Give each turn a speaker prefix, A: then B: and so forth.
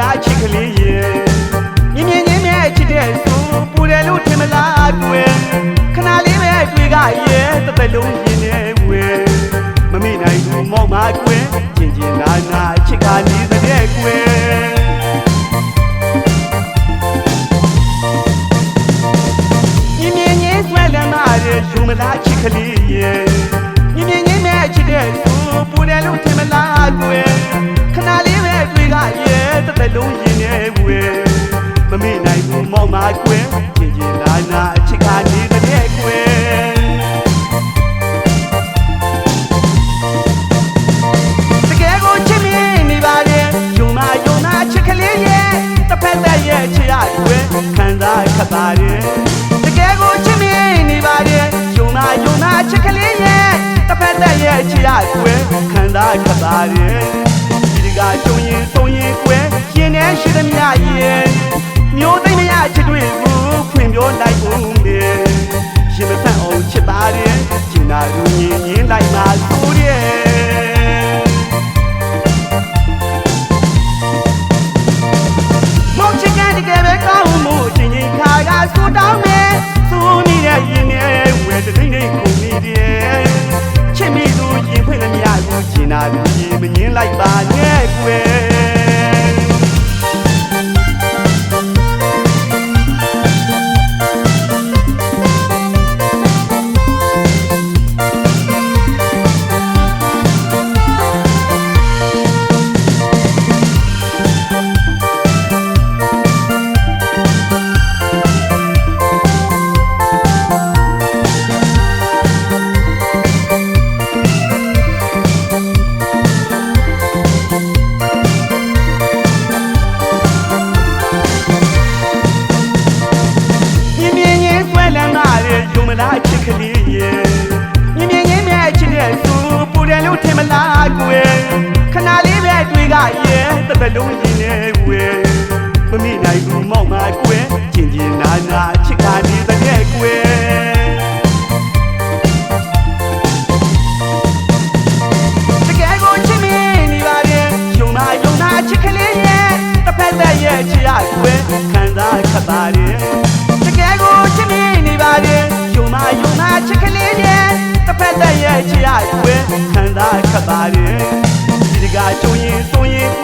A: လားချစ်ကလေးရေမြင်မြင်ချင်းနဲ့ချစ်တဲ့သူပူတယ်လို့ထင်မလားတွေ့ခဏလေးပဲတွေ့ကရေတသက်လုံးရင်နေဝေမမေ့နိုင်ဘူးမောက်မှာကွယ်ချင်းချင်းနာနာချစ်ကနေတဲ့ကွယ်ရဲ့ယူမလားချစ်ကလေးရဲ့မြင်မြင်ချင်းနဲ့ချစ်တဲ့သူပူတယ်လို့ထင်မလားကွယ် က်လုံးရင်နေွယ်မမေ့နိုင်ဘူးမောင်မကွယ်ချင်ချင်လာနာအချစ်ကနေတဲ့ကွယ်တကယ်ကိုချစ်မြင်နေပါလေယုံနာယုံနာချစ်ကလေးရဲ့တစ်ဖက်သက်ရဲ့ချစ်ရွယ်ခံစားခပ်ပါလေတကယ်ကိုချစ်မြင်နေပါလေယုံနာယုံနာချစ်ကလေးရဲ့တစ်ဖက်သက်ရဲ့ချစ်ရွယ်ခံစားခပ်ပါလေဒီကကြုံရင် ချစ်ပါတယ်ကျင်နာလူညင်ညင်းလိုက်ပါဆိုရဲ့မောင်ချစ်ကတကယ်ပဲကောင်းမှုချင်းချင်းခါကဆူတောင်းမယ်စူနေတဲ့ရင်နဲ့ဝဲတဲ့နေကုန်နေတယ်ချစ်မိသူရင်ဖွင့်လည်းမရဘူးကျင်နာလူရင်မငင်းလိုက်ပါနဲ့ကွယ် လုံးရင်နေဝယ်မမိနိုင်ဘူးမောက်မှာကွယ်ကျင်ကျင်နာနာချစ်ကနေတဲ့ကွယ်တကယ်ကိုချစ်မြင်နေပါရဲ့ယုံနာယုံနာချစ်ကလေးရဲ့တစ်ဖက်သက်ရဲ့ချစ်ရကွယ်ခံစားခပ်ပါတယ်တကယ်ကိုချစ်မိနေပါလေယုံမယုံနာချစ်ကလေးရဲ့တစ်ဖက်သက်ရဲ့ချစ်ရွယ်ခံစားခပ်ပါလေဒီတကကြုံရင်သုံးရင်ွယ်ရင်နဲ့ရှိသမျှရဲ့